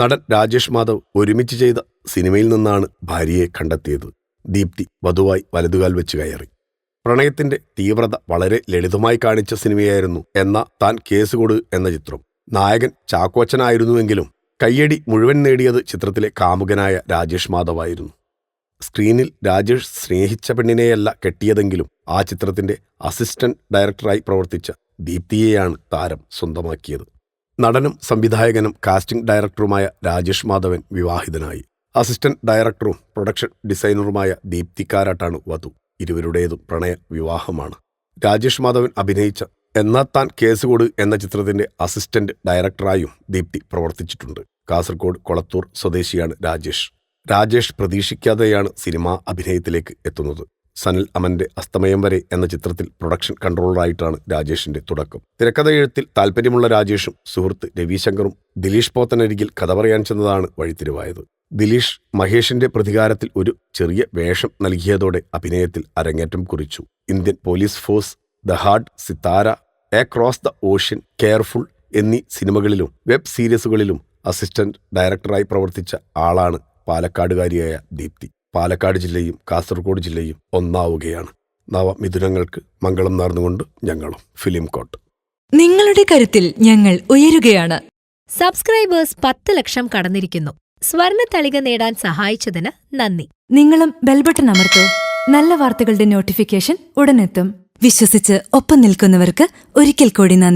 നടൻ രാജേഷ് മാധവ് ഒരുമിച്ച് ചെയ്ത സിനിമയിൽ നിന്നാണ് ഭാര്യയെ കണ്ടെത്തിയത്. ദീപ്തി വധുവായി വലതുകാൽ വെച്ച് കയറി. പ്രണയത്തിന്റെ തീവ്രത വളരെ ലളിതമായി കാണിച്ച സിനിമയായിരുന്നു എന്ന താൻ കേസ് കൊടു എന്ന ചിത്രം. നായകൻ ചാക്കോച്ചനായിരുന്നുവെങ്കിലും കയ്യടി മുഴുവൻ നേടിയത് ചിത്രത്തിലെ കാമുകനായ രാജേഷ് മാധവായിരുന്നു. സ്ക്രീനിൽ രാജേഷ് സ്നേഹിച്ച പെണ്ണിനെയല്ല കെട്ടിയതെങ്കിലും ആ ചിത്രത്തിന്റെ അസിസ്റ്റന്റ് ഡയറക്ടറായി പ്രവർത്തിച്ച ദീപ്തിയെയാണ് താരം സ്വന്തമാക്കിയത്. നടനും സംവിധായകനും കാസ്റ്റിംഗ് ഡയറക്ടറുമായ രാജേഷ് മാധവൻ വിവാഹിതനായി. അസിസ്റ്റന്റ് ഡയറക്ടറും പ്രൊഡക്ഷൻ ഡിസൈനറുമായ ദീപ്തി കാരാട്ടാണ് വധു. ഇരുവരുടേതും പ്രണയ വിവാഹമാണ്. രാജേഷ് മാധവൻ അഭിനയിച്ച എന്നാ താൻ കേസുകൊട് എന്ന ചിത്രത്തിന്റെ അസിസ്റ്റന്റ് ഡയറക്ടറായും ദീപ്തി പ്രവർത്തിച്ചിട്ടുണ്ട്. കാസർഗോഡ് കൊളത്തൂർ സ്വദേശിയാണ് രാജേഷ്. രാജേഷ് പ്രതീക്ഷിക്കാതെയാണ് സിനിമാ അഭിനയത്തിലേക്ക് എത്തുന്നത്. സനൽ അമന്റെ അസ്തമയം വരെ എന്ന ചിത്രത്തിൽ പ്രൊഡക്ഷൻ കൺട്രോളറായിട്ടാണ് രാജേഷിന്റെ തുടക്കം. തിരക്കഥ എഴുത്തിൽ താല്പര്യമുള്ള രാജേഷും സുഹൃത്ത് രവിശങ്കറും ദിലീഷ് പോത്തനരികിൽ കഥ പറയാൻ ചെന്നതാണ് വഴിത്തിരിവായത്. ദിലീഷ് മഹേഷിന്റെ പ്രതികാരത്തിൽ ഒരു ചെറിയ വേഷം നൽകിയതോടെ അഭിനയത്തിൽ അരങ്ങേറ്റം കുറിച്ചു. Indian police force the hard Sitara across the ocean careful എന്നീ സിനിമകളിലും വെബ് സീരീസുകളിലും അസിസ്റ്റന്റ് ഡയറക്ടറായി പ്രവർത്തിച്ച ആളാണ് പാലക്കാടുകാരിയായ ദീപ്തി. പാലക്കാട് ജില്ലയും കാസർഗോഡ് ജില്ലയും ഒന്നാവുകയാണ്. നവമിഥുനങ്ങൾക്ക് മംഗളം നേർന്നുകൊണ്ട് ഞങ്ങളും ഫിലിം കോട്ട് നിങ്ങളുടെ കരുത്തിൽ ഞങ്ങൾ ഉയരുകയാണ്. സബ്സ്ക്രൈബേഴ്സ് പത്ത് ലക്ഷം കടന്നിരിക്കുന്നു. സ്വർണത്തളിക തളിക നേടാൻ സഹായിച്ചതിന് നന്ദി. നിങ്ങളും ബെൽബട്ടൺ അമർത്തോ. നല്ല വാർത്തകളുടെ നോട്ടിഫിക്കേഷൻ ഉടനെത്തും. വിശ്വസിച്ച് ഒപ്പം നിൽക്കുന്നവർക്ക് ഒരിക്കൽ കൂടി നന്ദി.